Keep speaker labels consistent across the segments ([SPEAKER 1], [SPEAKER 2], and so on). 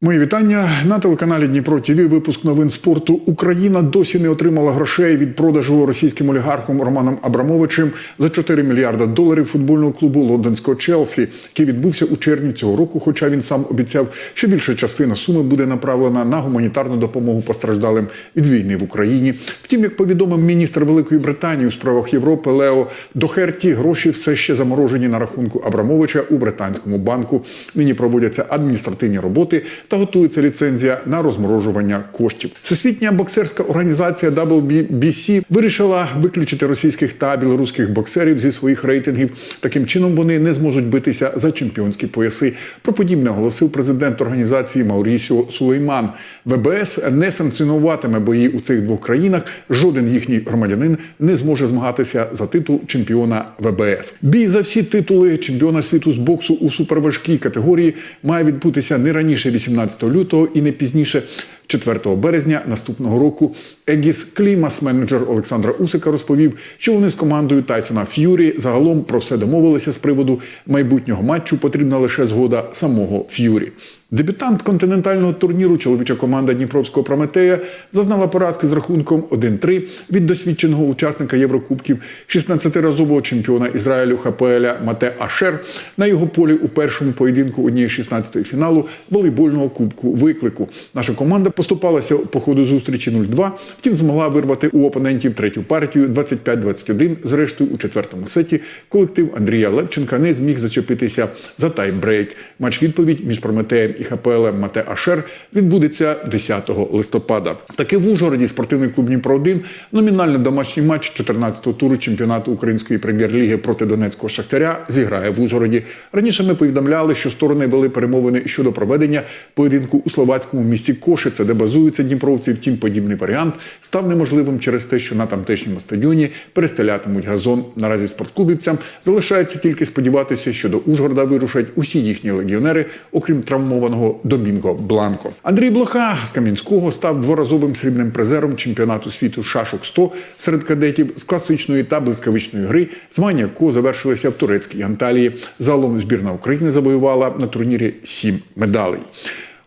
[SPEAKER 1] Мої вітання на телеканалі Дніпро ТІВІ. Випуск новин спорту. Україна досі не отримала грошей від продажу російським олігархом Романом Абрамовичем за 4 мільярда доларів футбольного клубу лондонського Челсі, який відбувся у червні цього року. Хоча він сам обіцяв, що більша частина суми буде направлена на гуманітарну допомогу постраждалим від війни в Україні. Втім, як повідомив міністр Великої Британії у справах Європи Лео Дохерті, гроші все ще заморожені на рахунку Абрамовича у британському банку. Нині проводяться адміністративні роботи та готується ліцензія на розморожування коштів. Всесвітня боксерська організація WBC вирішила виключити російських та білоруських боксерів зі своїх рейтингів. Таким чином вони не зможуть битися за чемпіонські пояси. Про подібне оголосив президент організації Маурісіо Сулейман. ВБС не санкціонуватиме бої у цих двох країнах. Жоден їхній громадянин не зможе змагатися за титул чемпіона ВБС. Бій за всі титули чемпіона світу з боксу у суперважкій категорії має відбутися не раніше 18 лютого і не пізніше 4 березня наступного року. Егіс Клімас, менеджер Олександра Усика, розповів, що вони з командою Тайсона Ф'юрі загалом про все домовилися з приводу майбутнього матчу. Потрібна лише згода самого Ф'юрі. Дебютант континентального турніру, чоловіча команда Дніпровського Прометея, зазнала поразки з рахунком 1-3 від досвідченого учасника Єврокубків, 16-разового чемпіона Ізраїлю ХПЛ Мате Ашер на його полі у першому поєдинку однієї 16-ї фіналу волейбольного кубку виклику. Наша команда поступалася по ходу зустрічі 0-2, втім змогла вирвати у опонентів третю партію 25-21. Зрештою, у четвертому сеті колектив Андрія Левченка не зміг зачепитися за тайбрейк. Матч відповідь між Прометеєм і ХПЛ Мате Ашер відбудеться 10 листопада. Таки в Ужгороді спортивний клуб Дніпро 1 номінально домашній матч 14-го туру чемпіонату української прем'єр-ліги проти Донецького Шахтаря зіграє в Ужгороді. Раніше ми повідомляли, що сторони вели перемовини щодо проведення поєдинку у словацькому місті Кошице, де базуються дніпровці. Втім, подібний варіант став неможливим через те, що на тамтешньому стадіоні перестелятимуть газон. Наразі спортклубівцям залишається тільки сподіватися, що до Ужгорода вирушать усі їхні легіонери, окрім травмованого Домінго Бланко. Андрій Блоха з Кам'янського став дворазовим срібним призером чемпіонату світу шашок 100 серед кадетів з класичної та блискавичної гри, змагання якого завершилися в турецькій Анталії. Загалом збірна України завоювала на турнірі сім медалей.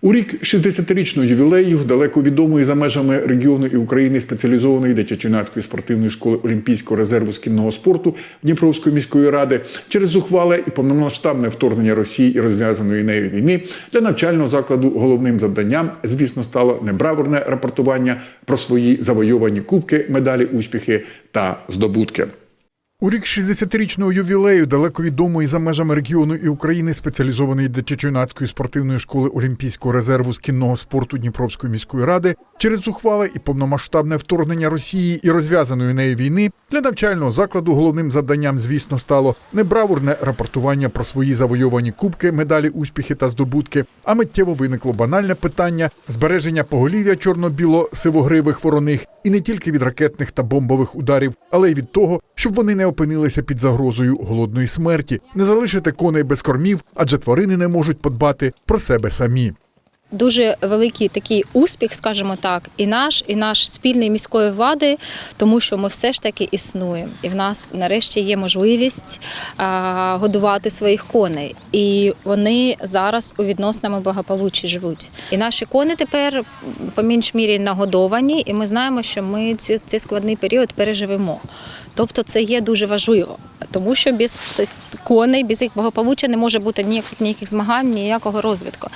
[SPEAKER 1] У рік 60-річного ювілею далеко відомої за межами регіону і України спеціалізованої дитячо-юнацької спортивної школи Олімпійського резерву з кінного спорту Дніпровської міської ради через зухвале і повномасштабне вторгнення Росії і розв'язаної нею війни для навчального закладу головним завданням, звісно, стало не бравурне рапортування про свої завойовані кубки, медалі, успіхи та здобутки. У рік 60-річного ювілею далеко відомої за межами регіону і України спеціалізованої дитячо-юнацької спортивної школи Олімпійського резерву з кінного спорту Дніпровської міської ради через зухвале і повномасштабне вторгнення Росії і розв'язаної нею війни для навчального закладу головним завданням, звісно, стало не бравурне рапортування про свої завойовані кубки, медалі, успіхи та здобутки, а миттєво виникло банальне питання збереження поголів'я чорно-біло-сивогривих вороних і не тільки від ракетних та бомбових ударів, але й від того, щоб вони не опинилися під загрозою голодної смерті, не залишити коней без кормів, адже тварини не можуть подбати про себе самі.
[SPEAKER 2] Дуже великий такий успіх, скажімо так, і наш, і наш спільний міської влади, тому що ми все ж таки існуємо, і в нас нарешті є можливість годувати своїх коней. І вони зараз у відносному благополуччі живуть. І наші кони тепер по менш мірі нагодовані, і ми знаємо, що ми цей складний період переживемо. Тобто це є дуже важливо, тому що без коней, без їх благополуччя не може бути ніяких, ніяких змагань, ніякого розвитку.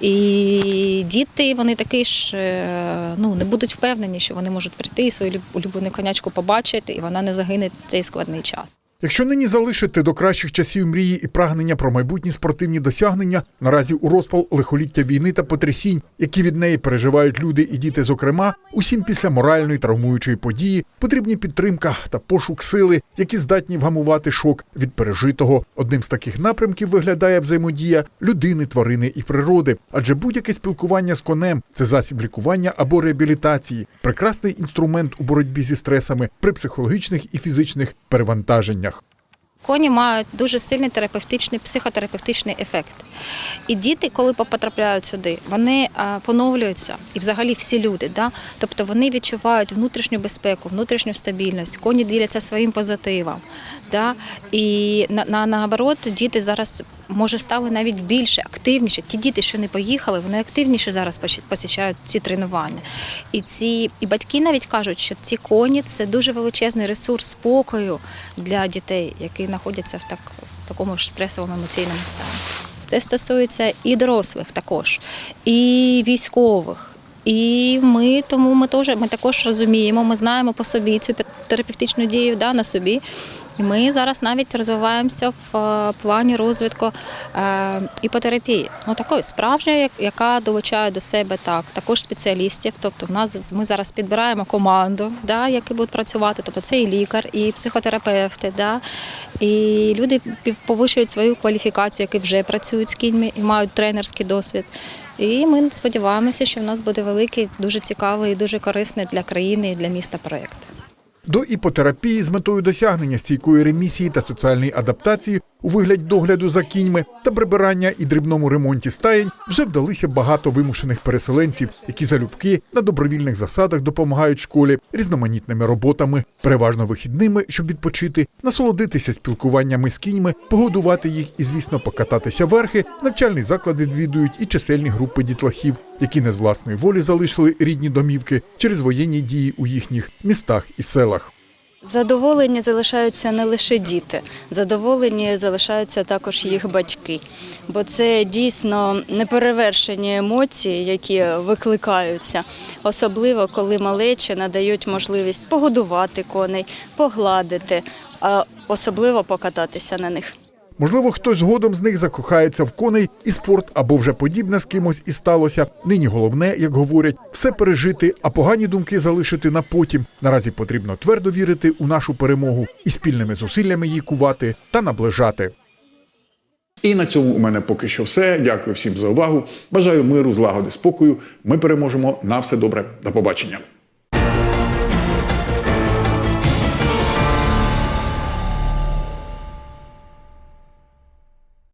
[SPEAKER 2] І діти вони такі ж е, ну, не будуть впевнені, що вони можуть прийти і свою люб- улюблену конячку побачити, і вона не загине цей складний час.
[SPEAKER 1] Якщо нині залишити до кращих часів мрії і прагнення про майбутні спортивні досягнення, наразі у розпал лихоліття війни та потрясінь, які від неї переживають люди і діти, зокрема, усім після моральної травмуючої події потрібні підтримка та пошук сили, які здатні вгамувати шок від пережитого. Одним з таких напрямків виглядає взаємодія людини, тварини і природи, адже будь-яке спілкування з конем це засіб лікування або реабілітації, прекрасний інструмент у боротьбі зі стресами при психологічних і фізичних перевантаженнях.
[SPEAKER 2] Коні мають дуже сильний терапевтичний, психотерапевтичний ефект. І діти, коли потрапляють сюди, вони поновлюються, і взагалі всі люди. Да? Тобто вони відчувають внутрішню безпеку, внутрішню стабільність, коні діляться своїм позитивом. Да? І на, на, наоборот, діти зараз може стали навіть більше активніші. Ті діти, що не поїхали, вони активніше зараз посічають ці тренування. І ці і батьки навіть кажуть, що ці коні це дуже величезний ресурс спокою для дітей, які знаходяться в так в такому ж стресовому емоційному стані. Це стосується і дорослих також, і військових. І ми тому ми теж ми також розуміємо, ми знаємо по собі цю терапевтичну дію да, на собі. І ми зараз навіть розвиваємося в е, плані розвитку е, іпотерапії. Ну такої справжньої, яка долучає до себе так, також спеціалістів. Тобто, в нас ми зараз підбираємо команду, да, які будуть працювати. Тобто це і лікар, і психотерапевти, да, і люди повищують свою кваліфікацію, які вже працюють з кіньми і мають тренерський досвід. І ми сподіваємося, що в нас буде великий, дуже цікавий і дуже корисний для країни і для міста проєкт.
[SPEAKER 1] До іпотерапії з метою досягнення стійкої ремісії та соціальної адаптації у вигляді догляду за кіньми та прибирання і дрібному ремонті стаєнь вже вдалися багато вимушених переселенців, які залюбки на добровільних засадах допомагають школі різноманітними роботами, переважно вихідними, щоб відпочити, насолодитися спілкуваннями з кіньми, погодувати їх і, звісно, покататися верхи. Навчальні заклади відвідують і чисельні групи дітлахів, які не з власної волі залишили рідні домівки через воєнні дії у їхніх містах і селах.
[SPEAKER 3] Задоволені залишаються не лише діти, задоволені залишаються також їх батьки, бо це дійсно неперевершені емоції, які викликаються, особливо коли малечі надають можливість погодувати коней, погладити, а особливо покататися на них.
[SPEAKER 1] Можливо, хтось згодом з них закохається в коней і спорт або вже подібне з кимось і сталося. Нині головне, як говорять, все пережити, а погані думки залишити на потім. Наразі потрібно твердо вірити у нашу перемогу і спільними зусиллями її кувати та наближати.
[SPEAKER 4] І на цьому у мене поки що все. Дякую всім за увагу. Бажаю миру, злагоди, спокою. Ми переможемо. На все добре. До побачення.